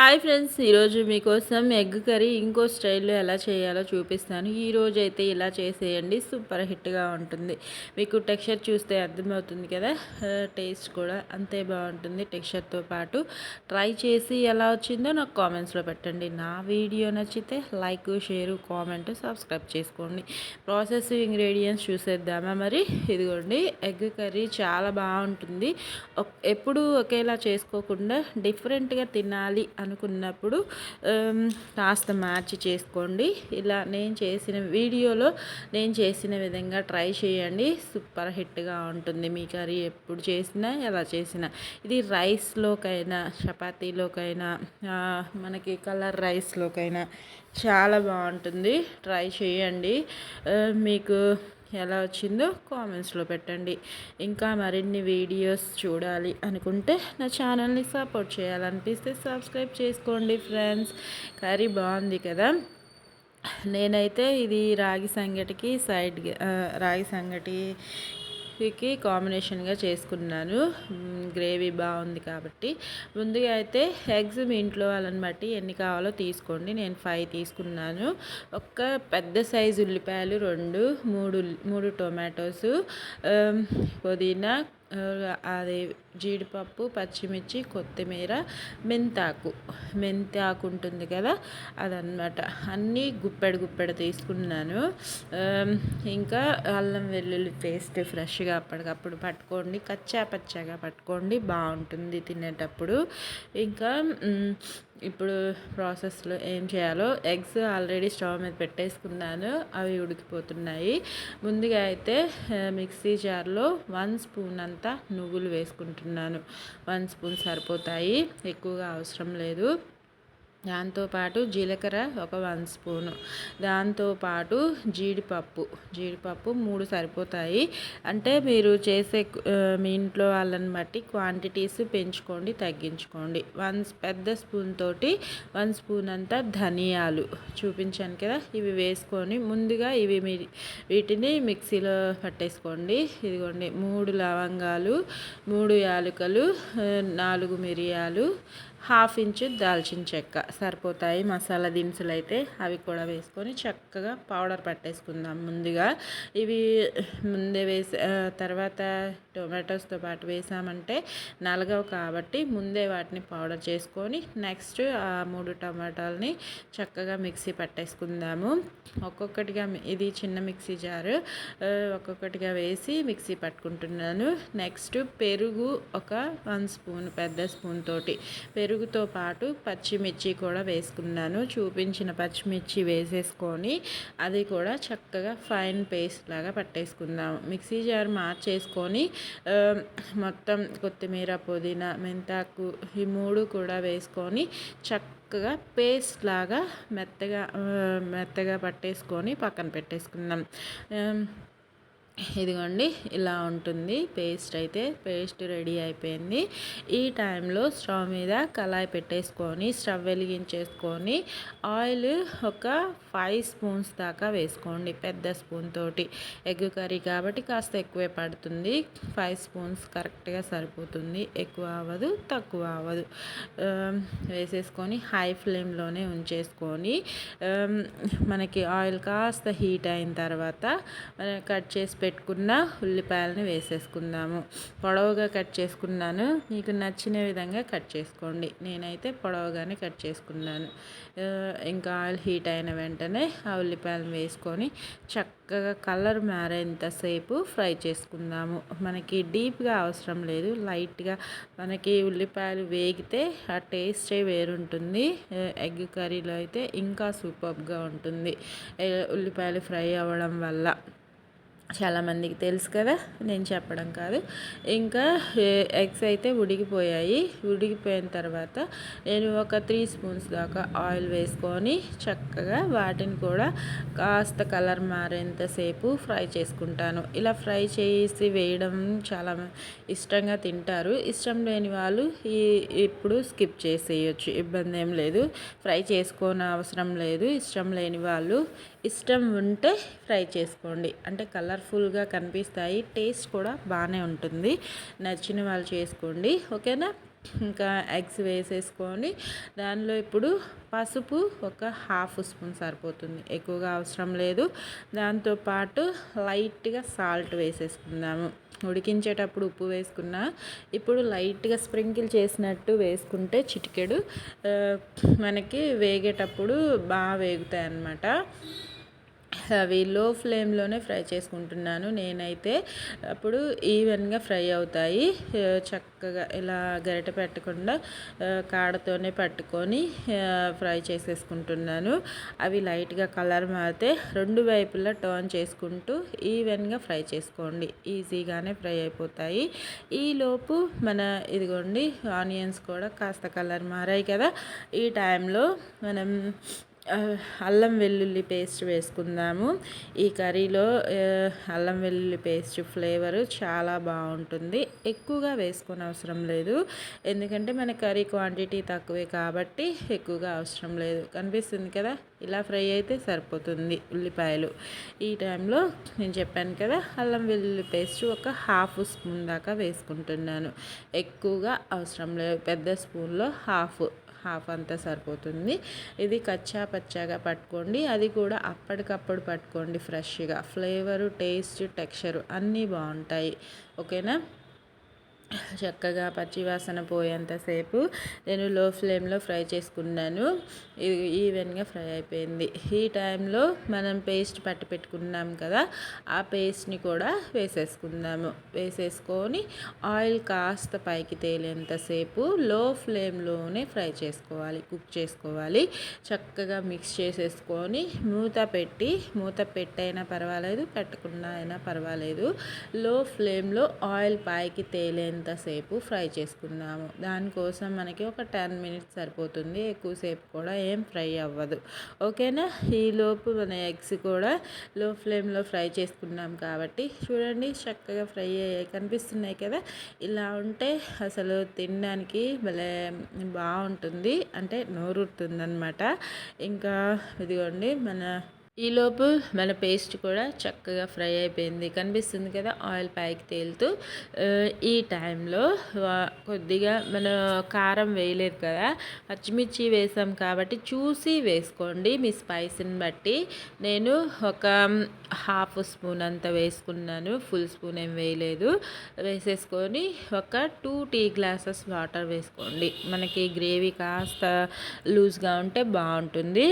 Hi friends ఈరోజు మీకోసం egg curry ఇంకో స్టైల్లో ఎలా చేయాలో చూపిస్తాను. ఈరోజు అయితే ఇలా చేసేయండి సూపర్ హిట్గా ఉంటుంది. మీకు టెక్స్చర్ చూస్తే అర్థమవుతుంది కదా టేస్ట్ కూడా అంతే బాగుంటుంది టెక్స్చర్తో పాటు. ట్రై చేసి ఎలా వచ్చిందో నాకు కామెంట్స్లో పెట్టండి. నా వీడియో నచ్చితే లైక్ షేరు కామెంట్ సబ్స్క్రైబ్ చేసుకోండి. ప్రాసెస్ ఇంగ్రీడియంట్స్ చూసేద్దామా మరి? ఇదిగోండి ఎగ్ కర్రీ చాలా బాగుంటుంది. ఎప్పుడు ఒకేలా చేసుకోకుండా డిఫరెంట్గా తినాలి అని అనుకున్నప్పుడు కాస్త మార్చి చేసుకోండి. ఇలా నేను చేసిన వీడియోలో నేను చేసిన విధంగా ట్రై చేయండి. సూపర్ హిట్గా ఉంటుంది. మీ కర్రీ ఎప్పుడు చేసినా ఎలా చేసినా. ఇది రైస్లోకైనా చపాతీలోకైనా మనకి కలర్ రైస్లోకైనా చాలా బాగుంటుంది. ట్రై చేయండి. మీకు ఎలా వచ్చిందో కామెంట్స్లో పెట్టండి. ఇంకా మరిన్ని వీడియోస్ చూడాలి అనుకుంటే నా ఛానల్ని సపోర్ట్ చేయాలనిపిస్తే సబ్స్క్రైబ్ చేసుకోండి ఫ్రెండ్స్. కర్రీ బాగుంది కదా? నేనైతే ఇది రాగి సంగటికి సైడ్ రాగి సంగటి కి కాంబినేషన్గా చేసుకున్నాను. గ్రేవీ బాగుంది కాబట్టి. ముందుగా అయితే ఎగ్స్ మీ ఇంట్లో వాళ్ళని బట్టి ఎన్ని కావాలో తీసుకోండి. నేను ఫైవ్ తీసుకున్నాను. ఒక్క పెద్ద సైజు ఉల్లిపాయలు రెండు మూడు మూడు టొమాటోస్ పుదీనా అది జీడిపప్పు పచ్చిమిర్చి కొత్తిమీర మెంతాకు. మెంతాకు ఉంటుంది కదా అదనమాట అన్నీ గుప్పెడు గుప్పెడు తీసుకున్నాను. ఇంకా అల్లం వెల్లుల్లి పేస్ట్ ఫ్రెష్గా అప్పటికప్పుడు పట్టుకోండి. కచ్చా పచ్చాగా పట్టుకోండి. బాగుంటుంది తినేటప్పుడు. ఇంకా ఇప్పుడు ప్రాసెస్లో ఏం చేయాలో ఎగ్స్ ఆల్రెడీ స్టవ్ మీద పెట్టేసుకున్నాను అవి ఉడికిపోతున్నాయి. ముందుగా అయితే మిక్సీ జార్లో వన్ స్పూన్ అంతా నువ్వులు వేసుకుంటున్నాను. వన్ స్పూన్ సరిపోతాయి ఎక్కువగా అవసరం లేదు. దాంతోపాటు జీలకర్ర ఒక వన్ స్పూను. దాంతోపాటు జీడిపప్పు. జీడిపప్పు మూడు సరిపోతాయి. అంటే మీరు చేసే మీ ఇంట్లో వాళ్ళని బట్టి క్వాంటిటీస్ పెంచుకోండి తగ్గించుకోండి. వన్ పెద్ద స్పూన్ తోటి వన్ స్పూన్ అంతా ధనియాలు చూపించాను కదా. ఇవి వేసుకొని ముందుగా ఇవి మీ వీటిని మిక్సీలో పట్టేసుకోండి. ఇదిగోండి మూడు లవంగాలు మూడు యాలకులు నాలుగు మిరియాలు హాఫ్ ఇంచు దాల్చిన చెక్క. సరిపోతాయి మసాలా దినుసులు అయితే. అవి కూడా వేసుకొని చక్కగా పౌడర్ పట్టేసుకుందాం ముందుగా. ఇవి ముందే వేసి తర్వాత టొమాటోస్తో పాటు వేసామంటే నలగవు కాబట్టి ముందే వాటిని పౌడర్ చేసుకొని నెక్స్ట్ ఆ మూడు టమాటాలని చక్కగా మిక్సీ పట్టేసుకుందాము. ఒక్కొక్కటిగా ఇది చిన్న మిక్సీ జారు. ఒక్కొక్కటిగా వేసి మిక్సీ పట్టుకుంటున్నాను. నెక్స్ట్ పెరుగు ఒక వన్ స్పూన్ పెద్ద స్పూన్ తోటి. పెరుగు పెరుగుతో పాటు పచ్చిమిర్చి కూడా వేసుకున్నాను. చూపించిన పచ్చిమిర్చి వేసేసుకొని అది కూడా చక్కగా ఫైన్ పేస్ట్ లాగా పట్టేసుకుందాం మిక్సీ జార్ మార్చేసుకొని మొత్తం కొత్తిమీర పుదీనా మెంతాకు ఈ మూడు కూడా వేసుకొని చక్కగా పేస్ట్ లాగా మెత్తగా మెత్తగా పట్టేసుకొని పక్కన పెట్టేసుకుందాం. ఇదిగోండి ఇలా ఉంటుంది. పేస్ట్ అయితే పేస్ట్ రెడీ అయిపోయింది. ఈ టైంలో స్టవ్ మీద కళాయి పెట్టేసుకొని స్టవ్ వెలిగించేసుకొని ఆయిల్ ఒక ఫైవ్ స్పూన్స్ దాకా వేసుకోండి. పెద్ద స్పూన్ తోటి. ఎగ్ కర్రీ కాబట్టి కాస్త ఎక్కువే పడుతుంది. ఫైవ్ స్పూన్స్ కరెక్ట్గా సరిపోతుంది. ఎక్కువ అవ్వదు తక్కువ అవ్వదు. వేసేసుకొని హై ఫ్లేమ్లోనే ఉంచేసుకొని మనకి ఆయిల్ కాస్త హీట్ అయిన తర్వాత కట్ చేసి పెట్టుకున్న ఉల్లిపాయలని వేసేసుకుందాము. పొడవుగా కట్ చేసుకున్నాను. మీకు నచ్చిన విధంగా కట్ చేసుకోండి. నేనైతే పొడవుగానే కట్ చేసుకున్నాను. ఇంకా ఆయిల్ హీట్ అయిన వెంటనే ఆ ఉల్లిపాయలను వేసుకొని చక్కగా కలర్ మారేంతసేపు ఫ్రై చేసుకుందాము. మనకి డీప్గా అవసరం లేదు. లైట్గా మనకి ఉల్లిపాయలు వేగితే ఆ టేస్టే వేరుంటుంది. ఎగ్ కర్రీలో అయితే ఇంకా సూపర్గా ఉంటుంది. ఉల్లిపాయలు ఫ్రై అవ్వడం వల్ల. చాలామందికి తెలుసు కదా నేను చెప్పడం కాదు. ఇంకా ఎగ్స్ అయితే ఉడికిపోయాయి. ఉడికిపోయిన తర్వాత నేను ఒక త్రీ స్పూన్స్ దాకా ఆయిల్ వేసుకొని చక్కగా వాటిని కూడా కాస్త కలర్ మారేంతసేపు ఫ్రై చేసుకుంటాను. ఇలా ఫ్రై చేసి వేయడం చాలా ఇష్టంగా తింటారు. ఇష్టం లేని వాళ్ళు ఈ ఇప్పుడు స్కిప్ చేసేయచ్చు. ఇబ్బంది ఏం లేదు. ఫ్రై చేసుకోని అవసరం లేదు. ఇష్టం లేని వాళ్ళు ఇష్టం ఉంటే ఫ్రై చేసుకోండి. అంటే కలర్ఫుల్గా కనిపిస్తాయి. టేస్ట్ కూడా బాగానే ఉంటుంది. నచ్చిన వాళ్ళు చేసుకోండి. ఓకేనా? ఇంకా ఎగ్స్ వేసేసుకొని దానిలో ఇప్పుడు పసుపు ఒక హాఫ్ స్పూన్ సరిపోతుంది. ఎక్కువగా అవసరం లేదు. దాంతోపాటు లైట్గా సాల్ట్ వేసేసుకుందాము. ఉడికించేటప్పుడు ఉప్పు వేసుకున్నా ఇప్పుడు లైట్గా స్ప్రింకిల్ చేసినట్టు వేసుకుంటే చిటికెడు మనకి వేగేటప్పుడు బాగా వేగుతాయి అన్నమాట అవి లో ఫ్లేమ్లోనే ఫ్రై చేసుకుంటున్నాను. నేనైతే అప్పుడు ఈవెన్గా ఫ్రై అవుతాయి. చక్కగా ఇలా గరిట పెట్టకుండా కాడతోనే పట్టుకొని ఫ్రై చేసేసుకుంటున్నాను. అవి లైట్గా కలర్ మారితే రెండు వైపులా టర్న్ చేసుకుంటూ ఈవెన్గా ఫ్రై చేసుకోండి. ఈజీగానే ఫ్రై అయిపోతాయి. ఈలోపు మన ఇదిగోండి ఆనియన్స్ కూడా కాస్త కలర్ మారాయి కదా. ఈ టైంలో మనం అల్లం వెల్లుల్లి పేస్ట్ వేసుకుందాము. ఈ కర్రీలో అల్లం వెల్లుల్లి పేస్ట్ ఫ్లేవర్ చాలా బాగుంటుంది. ఎక్కువగా వేసుకొని అవసరం లేదు. ఎందుకంటే మన కర్రీ క్వాంటిటీ తక్కువే కాబట్టి ఎక్కువగా అవసరం లేదు. కనిపిస్తుంది కదా? ఇలా ఫ్రై అయితే సరిపోతుంది ఉల్లిపాయలు. ఈ టైంలో నేను చెప్పాను కదా అల్లం వెల్లుల్లి పేస్ట్ ఒక హాఫ్ స్పూన్ దాకా వేసుకుంటున్నాను. ఎక్కువగా అవసరం లేదు. పెద్ద స్పూన్లో హాఫ్ హాఫ్ అంతా సరిపోతుంది. ఇది కచ్చా పచ్చాగా పట్టుకోండి. అది కూడా అప్పటికప్పుడు పట్టుకోండి ఫ్రెష్గా. ఫ్లేవరు టేస్ట్ టెక్స్చరు అన్నీ బాగుంటాయి. ఓకేనా? చక్కగా పచ్చివాసన పోయేంతసేపు నేను లో ఫ్లేమ్లో ఫ్రై చేసుకున్నాను. ఈవెన్గా ఫ్రై అయిపోయింది. ఈ టైంలో మనం పేస్ట్ పట్టి పెట్టుకున్నాం కదా ఆ పేస్ట్ని కూడా వేసేసుకుందాము. వేసేసుకొని ఆయిల్ కాస్త పైకి తేలేంతసేపు లో ఫ్లేమ్లోనే ఫ్రై చేసుకోవాలి కుక్ చేసుకోవాలి. చక్కగా మిక్స్ చేసేసుకొని మూత పెట్టి మూత పెట్టైనా పర్వాలేదు పెట్టకుండా అయినా పర్వాలేదు. లో ఫ్లేమ్లో ఆయిల్ పైకి తేలేంత అంతసేపు ఫ్రై చేసుకున్నాము దానికోసం మనకి ఒక టెన్ మినిట్స్ సరిపోతుంది. ఎక్కువసేపు కూడా ఏం ఫ్రై అవ్వదు. ఓకేనా? ఈలోపు మన ఎగ్స్ కూడా లో ఫ్లేమ్లో ఫ్రై చేసుకున్నాం కాబట్టి చూడండి చక్కగా ఫ్రై అయ్యాయి. కనిపిస్తున్నాయి కదా? ఇలా ఉంటే అసలు తినడానికి భలే బాగుంటుంది. అంటే నోరుతుంది అనమాట ఇంకా ఇదిగోండి మన ఈలోపు మన పేస్ట్ కూడా చక్కగా ఫ్రై అయిపోయింది. కనిపిస్తుంది కదా ఆయిల్ పైకి తేలుతూ. ఈ టైంలో కొద్దిగా మన కారం వేయలేదు కదా. పచ్చిమిర్చి వేసాం కాబట్టి చూసి వేసుకోండి మీ స్పైసీని బట్టి. నేను ఒక హాఫ్ స్పూన్ అంత వేసుకున్నాను. ఫుల్ స్పూన్ ఏం వేయలేదు. వేసేసుకొని ఒక టూ టీ గ్లాసెస్ వాటర్ వేసుకోండి. మనకి గ్రేవీ కాస్త లూజ్గా ఉంటే బాగుంటుంది.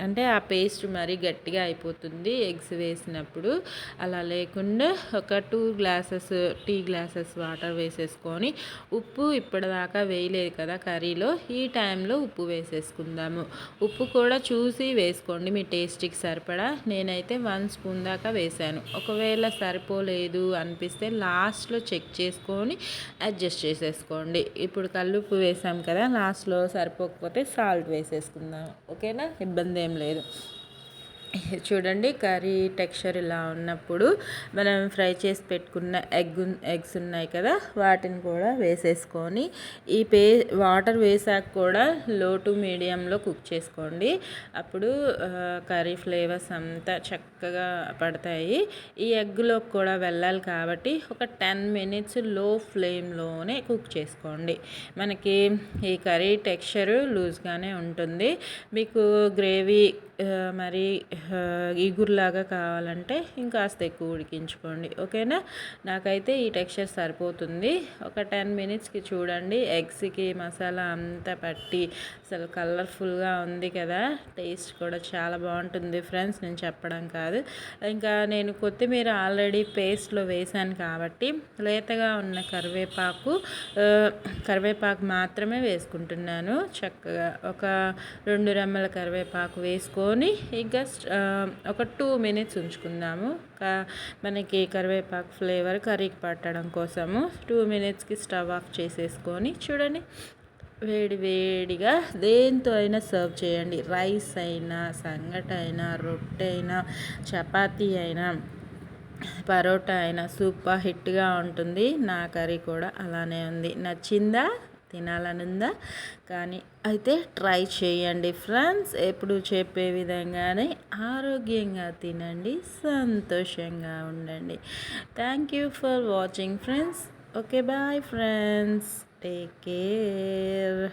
అంటే ఆ పేస్ట్ మరీ గట్టిగా అయిపోతుంది ఎగ్స్ వేసినప్పుడు. అలా లేకుండా ఒక two glasses tea glasses water వేసేసుకొని ఉప్పు ఇప్పటిదాకా వేయలేదు కదా కర్రీలో. ఈ టైంలో ఉప్పు వేసేసుకుందాము. ఉప్పు కూడా చూసి వేసుకోండి మీ టేస్ట్కి సరిపడా. నేనైతే వన్ స్పూన్ దాకా వేసాను. ఒకవేళ సరిపోలేదు అనిపిస్తే లాస్ట్లో చెక్ చేసుకొని అడ్జస్ట్ చేసేసుకోండి. ఇప్పుడు కల్లుప్పు వేసాం కదా లాస్ట్లో సరిపోకపోతే సాల్ట్ వేసేసుకుందాం. ఓకేనా? ఇబ్బంది ఏం లేదు. చూడండి కర్రీ టెక్స్చర్ ఇలా ఉన్నప్పుడు మనం ఫ్రై చేసి పెట్టుకున్న ఎగ్ ఎగ్స్ ఉన్నాయి కదా వాటిని కూడా వేసేసుకొని ఈ పే వాటర్ వేసాక కూడా లో టు మీడియంలో కుక్ చేసుకోండి. అప్పుడు కర్రీ ఫ్లేవర్స్ అంతా చక్కగా పడతాయి. ఈ ఎగ్లో కూడా వెళ్ళాలి కాబట్టి ఒక టెన్ మినిట్స్లో ఫ్లేమ్లోనే కుక్ చేసుకోండి. మనకి ఈ కర్రీ టెక్స్చర్ లూజ్గానే ఉంటుంది. మీకు గ్రేవీ మరి ఈగురులాగా కావాలంటే ఇంకాస్త ఎక్కువ ఉడికించుకోండి. ఓకేనా? నాకైతే ఈ టెక్స్చర్ సరిపోతుంది. ఒక టెన్ మినిట్స్కి చూడండి. ఎగ్స్కి మసాలా అంతా పట్టి అసలు కలర్ఫుల్గా ఉంది కదా. టేస్ట్ కూడా చాలా బాగుంటుంది ఫ్రెండ్స్ నేను చెప్పడం కాదు. ఇంకా నేను కొత్తిమీర ఆల్రెడీ పేస్ట్లో వేసాను కాబట్టి లేతగా ఉన్న కరివేపాకు కరివేపాకు మాత్రమే వేసుకుంటున్నాను. చక్కగా ఒక రెండు రెమ్మల కరివేపాకు వేసుకొని ఇంకా ఒక టూ మినిట్స్ ఉంచుకుందాము. మనకి కరివేపాకు ఫ్లేవర్ కర్రీకి పట్టడం కోసము టూ మినిట్స్కి స్టవ్ ఆఫ్ చేసేసుకొని చూడండి. వేడి వేడిగా దేంతో అయినా సర్వ్ చేయండి. రైస్ అయినా సంగటి అయినా రొట్టె అయినా చపాతీ అయినా పరోటా అయినా సూపర్ హిట్గా ఉంటుంది. నా కర్రీ కూడా అలానే ఉంది. నచ్చిందా? తినాలనుందా? కానీ అయితే ట్రై చేయండి ఫ్రెండ్స్. ఎప్పుడు చెప్పే విధంగానే ఆరోగ్యంగా తినండి సంతోషంగా ఉండండి. Thank you for watching friends. Okay bye friends. Take care.